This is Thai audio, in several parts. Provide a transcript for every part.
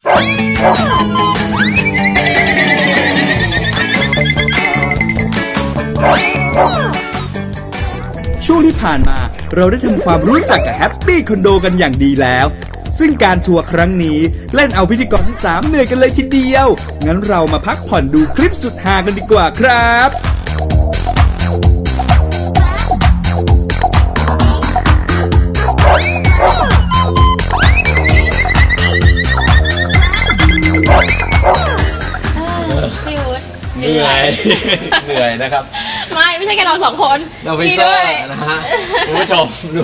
ช่วงที่ผ่านมาเราได้ทำความรู้จักกับแฮปปี้คอนโดกันอย่างดีแล้ว ซึ่งการทัวร์ครั้งนี้เล่นเอาพิธีกรทั้งสามเหนื่อยกันเลยทีเดียว งั้นเรามาพักผ่อนดูคลิปสุดฮากันดีกว่าครับ เหนื่อยนะครับ ไม่ไม่ใช่แค่เราสองคนเราไปพี่เซอด้วยร์นะฮะคุณผู้ชมดู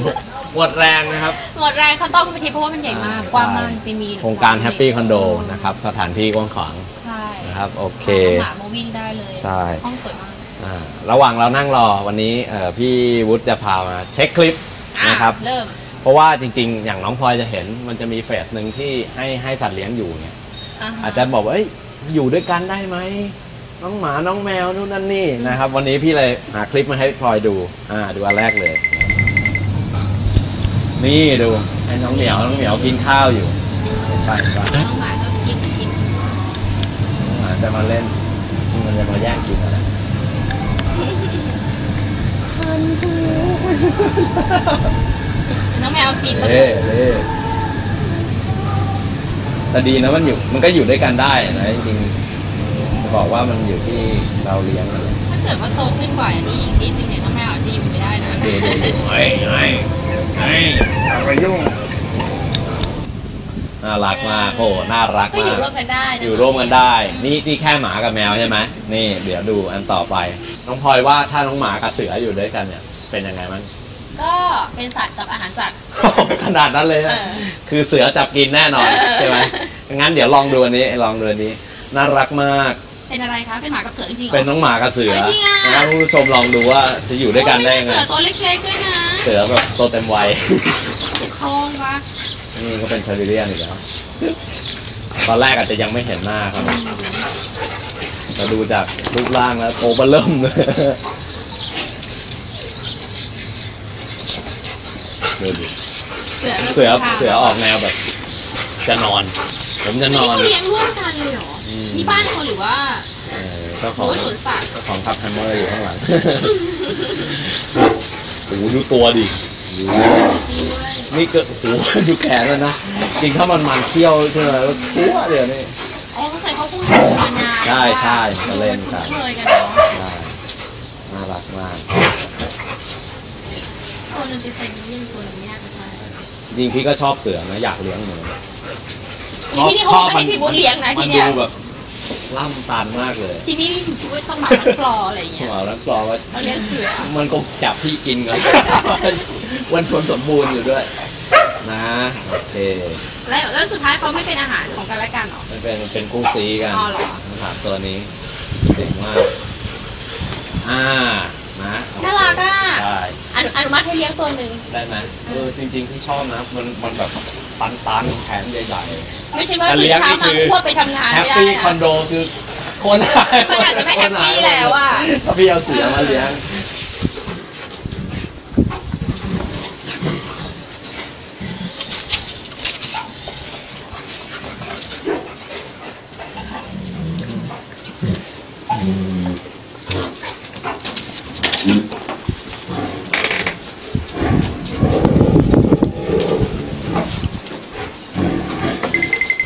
หมดแรงนะครับ หมดแรงเขาต้องไปทีเพราะว่ามันใหญ่มาก กว้างมากจริงๆมีโครงการแฮปปี้คอนโดนะครับ สถานที่กว้างขวางใช่นะครับ โอเคหมามาวิ่งได้เลย ใช่ห้องสวยมากอ่าระหว่างเรานั่งรอวันนี้เอ่อพี่วุฒิจะพามาเช็คคลิปอะนะครับเริ่มเพราะว่าจริงๆ อย่างน้องพลอยจะเห็นมันจะมีเฟสหนึ่งที่ให้ให้สัตว์เลี้ยงอยู่เนี่ยอ่าฮอาจจะบอกว่าเอ้ยอยู่ด้วยกันได้ไหม น้องหมาน้องแมวนู่นนั่นนี่นะครับ วันนี้พี่เลยหาคลิปมาให้พลอยดู อ่า ดูอันแรกเลย นี่ดูให้น้องเหมียวน้องเหมียวกินข้าวอยู่ใช่ครับน้องหมาก็กินกินน้องหมาจะมาเล่นมันจะมาแย่งกินอะไรน้องแมวกินก็เล่เล่แต่ดีนะมันอยู่มันก็อยู่ด้วยกันได้นะจริงๆจะ บอกว่ามันอยู่ที่เราเลี้ยงอะไรถ้าเกิดว่าโตขึ้นกว่าอย่างนี้อีกนิดนึงเนี่ยน้องแมวอาจจะอยู่ไม่ได้นะดูดูดูเฮ้ยเฮ้ยเฮ้ยอะไรยุ่งน่ารักมากโอ้น่ารักก็อมายู่กร่วมกันได้นะอยู่ร่วมกันได้ นี่นี่แค่หมากับแมวใช่ไหมนี่ เดี๋ยวดูอันต่อไป น้องพลอยว่าถ้าน้องหมากับเสืออยู่ด้วยกันเนี่ย เป็นยังไงมั้ง ก็เป็นสัตว์กับอาหารสัตว์ ขนาดนั้นเลยนะเออ คือเสือจับกินแน่นอนเออใช่ไหมงั้นเดี๋ยวลองดูอันนี้ลองดูอันนี้ น่ารักมาก เป็นอะไรคะ เป็นหมากับเสือจริงๆหรอ เป็นน้องหมากับเสือเฮ้ยจริงอะ นะคุณผู้ชมลองดูว่าจะอยู่ด้วยกันได้ยังไงโอ้ยม่ใช่เสือตัวเล็กๆด้วยนะเสือแบบโตเต็มวัย เสือโครงปะนี่ก็เป็นไซบีเรียนอีกแล้ว ตอนแรกอาจจะยังไม่เห็นหน้าครับแต่ดูจากรูปร่างแล้วโตเบอเริ่มเลยดูดิเสือเสือเสือออกแนวแบบ จะนอน ผมจะนนี่อนเขาเลี้ยงร่วมกันเลยเหรออม นี่บ้านคนหรือว่า เออเจ้าหขรือองว่าสวนสัตว์ เจ้าของทับแฮมเมอร์อยู่ข้างหลัง โอ้โหดูตัวดิดูมีจีนด้วยนี่เกิดโอ้โหดูแขนแล้วนะ จริงถ้ามันมันเคี้ยวขึ้นมาแล้วทั่วเดี๋ยวนี้ อ๋อสงสัยเขาคงอยู่มานานใช่ใช่ก็เล่นกัน คุ้นเคยกันเนาะใช่น่ารักมาก ตัวหนึงเป็นไซบีเรียนตัวหนึงไม่น่าจะใช่ จริงพี่ก็ชอบเสือนะอยากเลี้ยงเหมือนกันที่นี่เขาไม่ให้พี่บุ๊เลี้ยงนะมัที่นเนี่ยดูแบบล่ำตันมากเลยที่นี่พี่บุ๊ต้องหมาทั้งฟลอร์อะไรอย่างเงี้ยหมาแล้วกรอว่าเราเลี้ยงเสือมันก็จับพี่กินกันวันทนสมบูรณ์อยู่ด้วย นะโอเคแล้วแล้วสุดท้ายเขาไม่เป็นอาหารของกันและกันเหรอมันเป็นมันเป็นคู่ซีกันอ๋อเหรอนะครับตัวนี้เจ๋งมากอ่า นะน่ารักอะได้อนุอนุมัติให้เลี้ยงตัวหนึ่งได้ไหมเออจริงๆพี่ชอบนะมันมันแบบตันตันๆแขนใหญ่ไม่ใช่ว่าแต่ตื่เลี้นยงเช้านี่มาคือควบไปทำงานๆแฮปไม่ได้ปี้คอนนะโดคือคนหายมันอาจจะไม่แฮปปี้แล้วอะถ้าพี่เอาเสือมาเลี้ยง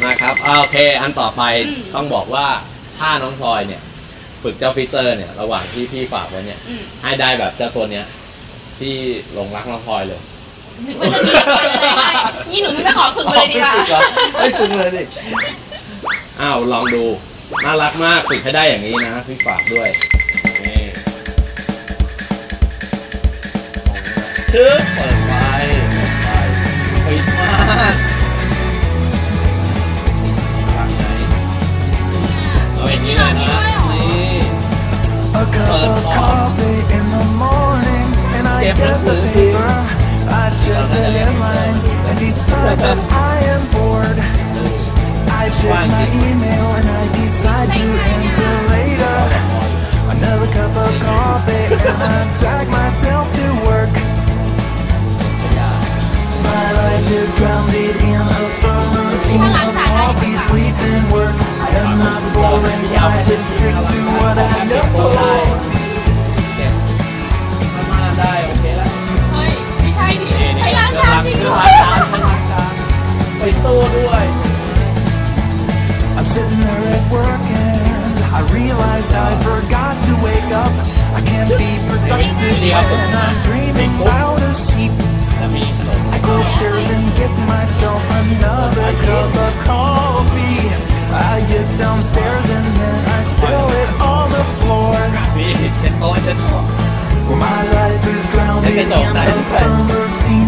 นะครับ อ่าโอเคอันต่อไปต้องบอกว่าถ้าน้องพลอยเนี่ย ฝึกเจ้าฟิเซอร์เนี่ยระหว่างที่พี่ฝากไว้เนี่ย อืมให้ได้แบบเจ้าตัวเนี้ยที่หลงรักน้องพลอยเลยถึงมันจะมีอะไรได้นี่หนูไม่ขอฝึกมาเลยดีกว่าไม่ฝึกเลยดิอ้าวลองดูน่ารักมากฝึกให้ได้อย่างนี้นะพี่ฝากด้วยนี่ชื่อเปิด เอาอย่างนี้เลยนะนี่ A cup of coffee in the morning, and I Get get the the paper. I check the headlines and decide that I am bored. I check my email and I decide to answer later. Another cup of coffee and I drag myself to work. My life is grounded in a firm routine of coffee, sleep, I just stick to what I know. ถ้ามาได้โอเคแล้ว เฮ้ย ไม่ใช่ดิไปล้างจานจริงด้วย ไปตู้ด้วย I'm sitting there at work and I realized I forgot to wake up. I can't be productive when I'm dreaming about a sheep. จะมีขนม I go upstairs and get myself another cup of coffee. เช็ดโต๊ะเช็ดโต๊ะ Well, my life is grounded in a firm routine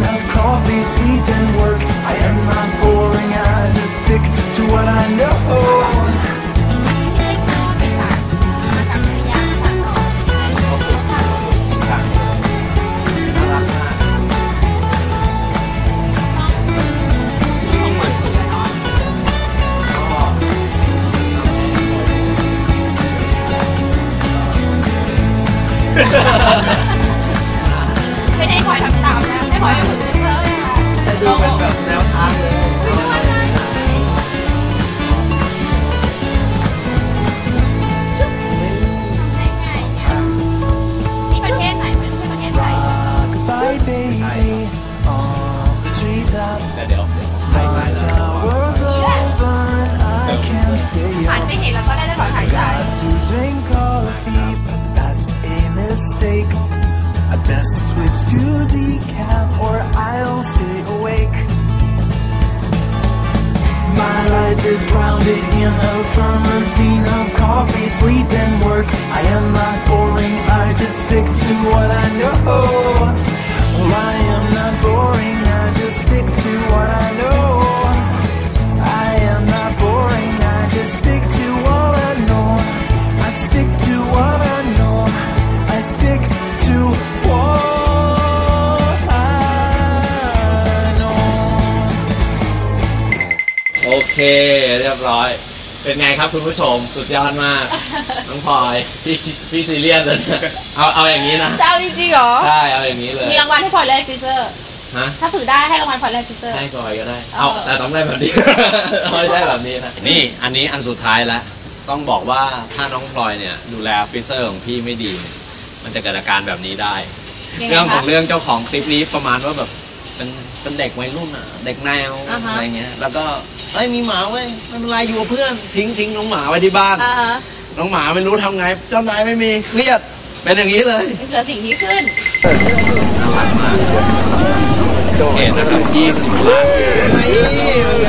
the treetop. แต่เดี๋ยว My shower's over and I can't stay หัน up. ไปเห็นแล้วก็ได้แต่ถอนหายใจ Got to drink coffee, but that's a mistake. I best switch to decaf or I'll stay awake. My life is grounded in a firm routine of coffee, sleep, and work. เป็นไงครับคุณผู้ชมสุดยอดมากน้องพลอยพี่พี่ซีเรียสเลยนะเอาเอาอย่างนี้นะจะเอาจริงๆเหรอใช่เอาอย่างนี้เลยมีรางวัลให้พลอยแลกฟิเซอร์ ฮะถ้าฝึกได้ให้รางวัลพลอยแลกฟิเซอร์ ให้พลอยก็ได้เอาเอาแต่ต้องได้แบบนี้ไม่ได้แบบนี้นะนี่อันนี้อันสุดท้ายแล้วต้องบอกว่าถ้าน้องพลอยเนี่ยดูแลฟิเซอร์ของพี่ไม่ดีเนี่ยมันจะเกิดอาการแบบนี้ได้ ยังไงเรื่องของคะเรื่องเจ้าของคลิปนี้ประมาณว่าแบบเป็นเป็นเด็กวัยรุ่นอะ เด็กแนวอ่าฮะ อะไรเงี้ย แล้วก็ เอ้ยมีหมาเว้ยไม่เป็นไรอยู่กับเพื่อนทิ้งทิ้งน้องหมาไว้ที่บ้าน อ่าฮะน้องหมาไม่รู้ทำไงเจ้านายไม่มีเครียด เป็นอย่างนี้เลยเกิดสิ่งที่ขึ้นน่ารักมากเห็นนะครับ20ล้านวิวไม่เป็นไง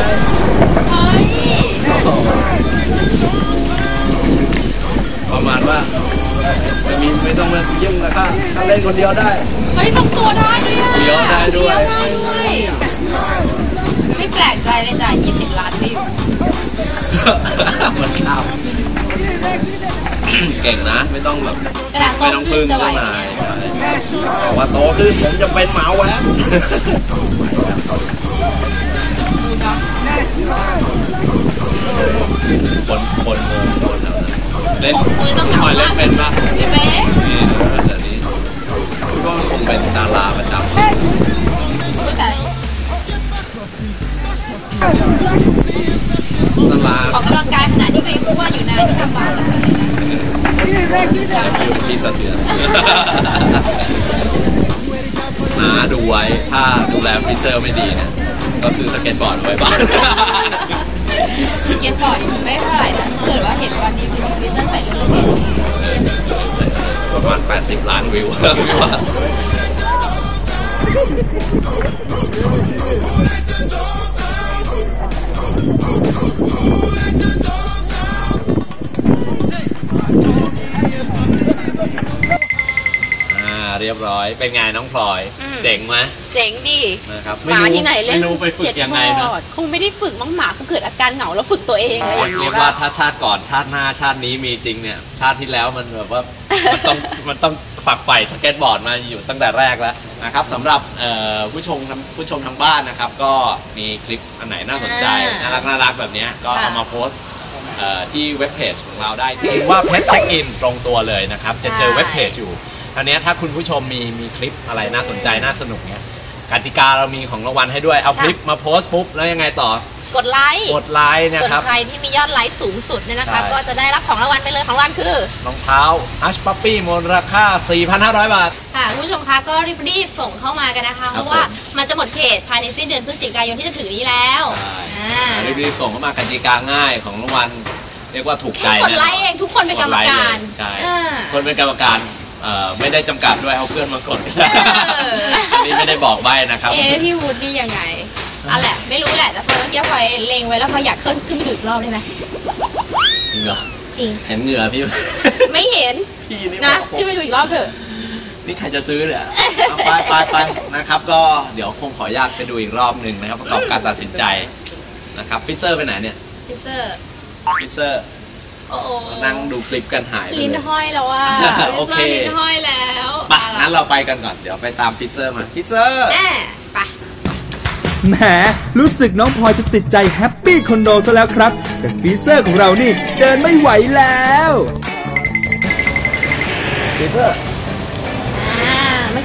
เฮ้ย ประมาณว่าจะมีไม่ต้องมายุ่งแล้วก็ถ้าเล่นคนเดียวได้ เฮ้ยส่งตัวได้ด้วยอะเลี้ยวได้ด้วยเลี้ได้ด้วย เก่งนะ ไม่ต้องแบบกระดาษโตไม่ต้องขึ้พึ่นงจะไหวเจ้าไหมนายเนี่ยบอกว่าโตขึ้นผมจะเป็นหมาแว้นคนคนงงคนแบบเล่นผมคือต้องเหงาพลอยเล่มานกเป็นปะพี่เป๊ะนี่แบบนี้ก็คงเป็นดาราประจำไม่แต่ดาราออกกำลังกายขนาดนี้ก็ยังอ้วนอยู่นะที่ทำบาปอะไรนะจำเลย พี่สะเสือนหาดูไว้ถ้าดูแลฟิเซอร์ไม่ดีเนี่ยก็ซื้อสเก็ตบอร์ดไว้บ้างสเกียร์บอร์ดยังไม่เท่าไหร่นะถ้าเกิดว่าเห็นวันนี้พี่วิทย์ใส่ชุดเรียนประมาณ 80 ล้านวิววิว เรียบร้อย เป็นไงน้องพลอยเจ๋งไหมเจ๋งดี นะครับหมาที่ไหนเล่นไม่รู้ไปฝึกยังไงสนะเก็ตบอร์ดคงไม่ได้ฝึกมั้งหมาคงเกิดอาการเหงาแล้วฝึกตัวเองอะไรอย่างเรีเงี้ยยกว่าป่ะถ้าชาติก่อนชาติหน้าชาตินี้มีจริงเนี่ย ชาติที่แล้วมันแบบว่ามันต้องมันต้องฝักใฝ่สเก็ตบอร์ดมาอยู่ตั้งแต่แรกแล้วนะครับสำหรับเอ่อผู้ชมทางผู้ชมทางบ้านนะครับ ก็มีคลิปอันไหนน่าสนใจน่ารักน่ารักแบบเนี้ยก็เอามาโพสต์ เอ่อที่เว็บเพจของเราได้ที่ว่าเพจเช็คอินตรงตัวเลยนะครับ จะเจอเว็บเพจอยู่ อันนี้ยถ้าคุณผู้ชมมีมีคลิปอะไรน่าสนใจน่าสนุกเนี้ยกติกาเรามีของรางวัลให้ด้วยเอาคลิปมาโพสต์ปุ๊บแล้วยังไงต่อกดไลค์กดไลค์นะส่วนครับ ใครที่มียอดไลค์สูงสุดเนี่ยนะคะ ใช่ ก็จะได้รับของรางวัลไปเลยของรางวัลคือรองเท้า Hush Puppy มูลค่า 4,500 บาท ค่ะคุณผู้ชมคะก็รีบๆส่งเข้ามากันนะคะ เพราะว่าผม มันจะหมดเขตภายในสิ้นเดือนพฤศจิกายนที่จะถึงนี้แล้วอ่ารีบๆส่งเข้ามากติกาง่ายของรางวัลเรียกว่าถูกใจแค่กดไลค์เองทุกคนเป็นกรรมการดไลค์เลยใช่อ่าคนเป็นกรรมการ เอ่อไม่ได้จำกัดด้วยเอาเพื่อนมากดออัอันนี้ไม่ได้บอกใบนะครับ เอ๊ะพี่วูดดี้ยังไงอะแหละ ไม่รู้แหละแต่พอเมื่อกี้พลอยเล็งไว้แล้วพลอยอยากขึ้นขึ้นไปดูอีกรอบได้ไหมจริงเหรอจริง เห็นเหงื่อพี่ ไม่เห็นพี่นี่นะบอกผม ขึ้นไปดูอีกรอบเถอะ นี่ใครจะซื้อเนี่ยเอาไปไปไปนะครับ ก็เดี๋ยวคงขออนุญาตไปดูอีกรอบหนึ่งนะครับ ประกอบการตัดสินใจนะครับฟิเซอร์ไปไหนเนี่ยพิเซอร์ฟิเซอร์โอ้โห นั่งดูคลิปกันหายไปลิ้นเลยห้อยแล้วอะโอเคพิซซ่าลิ้นห้อยแล้วไปงั้นเราไปกันก่อน เดี๋ยวไปตามฟิเซอร์มาฟิเซอร์ แม่ไปแหมรู้สึกน้องพลอยจะติดใจแฮปปี้คอนโดซะแล้วครับ แต่ฟีเซอร์ของเรานี่เดินไม่ไหวแล้ว ฟิเซอร์อ่าเมื่อ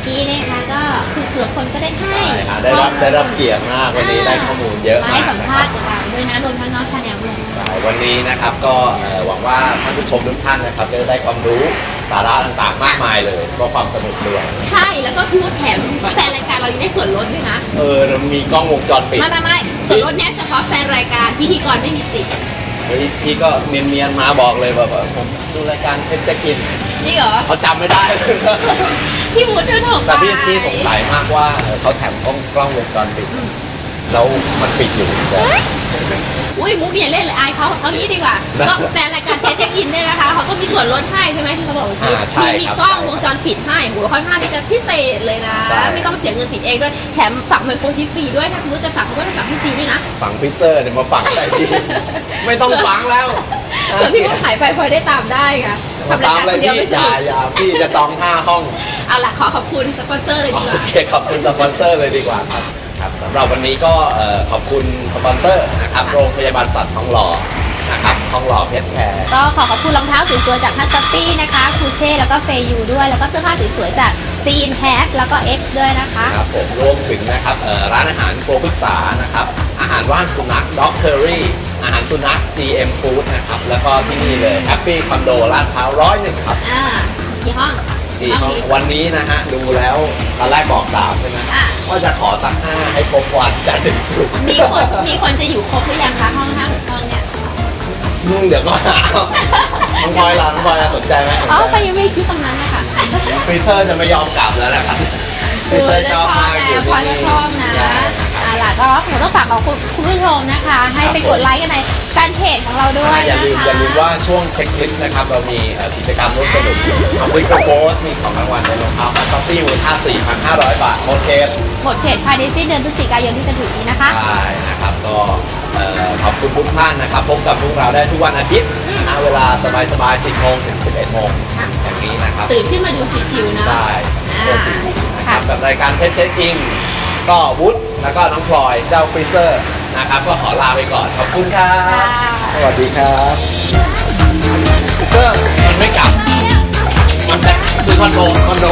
กี้เนี่ยนะคะก็คุณสุรพลก็ได้ให้ ใช่อะได้รับได้รับเกียรติมากวันนี้ได้ข้อมูลเยอะมามาให้กสัมนะคภารัษบณ์ต่างๆด้วยนะรวมทั้งน้องชาแนลด้วย ใช่วันนี้นะครับก็เอ่อหวังว่าท่านผู้ชมทุกท่านนะครับจะได้ความรู้สาระต่างๆ มากมายเลยก็ความสนุกด้วยใช่แล้วก็พี่วุฒิแถมแฟนรายการเรายังได้ส่วนลดด้วยนะเออเรามีกล้องวงจรปิด ไม่ไม่ไม่ส่วนลดเนี้ยเฉพาะแฟนรายการพิธีกรไม่มีสิทธิ์ เฮ้ยพี่ก็เนียนๆมาบอกเลยว่าแบบผมดูรายการเพชรเช็คอินจริงเหรอ เขาจำไม่ได้เลยพี่วุฒิเธอถูกแต่พี่พี่สงสัยมากว่าเออเขาแถมกล้องกล้องวงจรปิดแล้วมันปิดอยู่แต่ อุ้ยมุกเนี่ยเล่นเลยอายเขาเขางี้ดีกว่านะก็แฟนรายการเทสเช็คอินเนี่ยนะคะเขาก็มีส่วนลดให้ใช่ไหมที่เขาบอกเมื่อกี้อ่าใช่มีมีครับกล้องวงจรปิดให้โหค่อนข้างที่จะพิเศษเลยนะใช่ไม่ต้องเสียเงินผิดเองด้วยแถมฝังไมโครชิปฟรีด้วยถ้าคุณรู้จะฝังเขาก็จะฝังให้ฟรีด้วยนะฝังฟิเซอร์เนี่ยมาฝังใส่พี่ไม่ต้องฝังแล้วเผื่อพี่ก็ขายไปพลอยได้ตามได้ค่ะทำรายตามการเลคยนเดียวพี่ไม่สอย่านุกอย่าพี่จะจองห้าห้องเอาล่ะขอขอบคุณสปอนเซอร์เลยดีกโอว่าเคขอบคุณสปอนเซอร์เลยดีกว่าครับ ครับสำหรับวันนี้ก็เอ่อขอบคุณสปอนเซอร์นะครับโรงพยาบาลสัตว์ทองหล่อนะครับทองหล่อเพชรแคร์ก็ขอขอบคุณรองเท้าสวยๆจากฮัตตัปปี้นะคะคูเช่แล้วก็เฟยูด้วยแล้วก็เสื้อผ้าสวยๆจากซีนแฮกแล้วก็เอ็กซ์ด้วยนะคะครับผมรวมถึงนะครับเอ่อร้านอาหารโปรพฤกษานะครับอาหารว่างสุนัขด็อกเคอรี่อาหารสุนัข GM Food นะครับแล้วก็ที่นี่เลย Happy Condo ลาดพร้าวร้อยหนึ่งครับอ่ากี่ห้อง ที่ห้ห้อองงนี้วันนี้นะฮะดูแล้วตอนแรกบอกสามใช่ไหมอะ ว่าจะขอสักห้าให้ครบวันจันทร์ถึงศุกร์มีคนมีคนจะอยู่ครบหรือยังคะห้องห้าหกห้องเนี่ยมึงเดี๋ยวก็หาน้องพลอยล่ะน้องพลอยล่ะสนใจไหมสนอ๋อใจไปยังไม่คิดตรงนั้นนะคะฟีเซอร์จะไม่ยอมกลับแล้วนะครับฟีเซอร์ชอบมากอยู่พลอยที่ก็นี่ชอบนะใช่อ่า ล่ะก็หนูต้องฝากขอบคุณคุณผู้ชมนะคะ ให้ไปกดไลค์กันในแฟนเพจของเราด้วยอย่านะลืมคะอย่าลืมว่าช่วงเช็คคลิปนะครับเรามีเอ่อกิจกรรมร่วมสนุกเอาวิกโพสมีของรางวัลในรองเท้าคัตต็อปปี้มูลค่า4,500 บาทโอเคหมดเขตภายในสิ้นเดือนพฤศจิกายนที่จะถึงนี้นะคะใช่นะครับก็เอ่อขอบคุณทุกท่านนะครับพบกับพวกเราได้ทุกวันอาทิตย์นะเวลาสบายๆ 10โมงถึง 11โมงค่ะ อย่างนี้นะครับตื่นขึ้นมาดูชิวๆนะใช่อ่านะครับกับรายการเพชรเช็คอิงก็วุฒิ แล้วก็น้องพลอยเจ้าฟรีเซอร์นะครับก็ขอลาไปก่อนขอบคุณครับค่ะสวัสดีครับก็มันไม่กลับมันแบบซื้อคอนโดคอนโด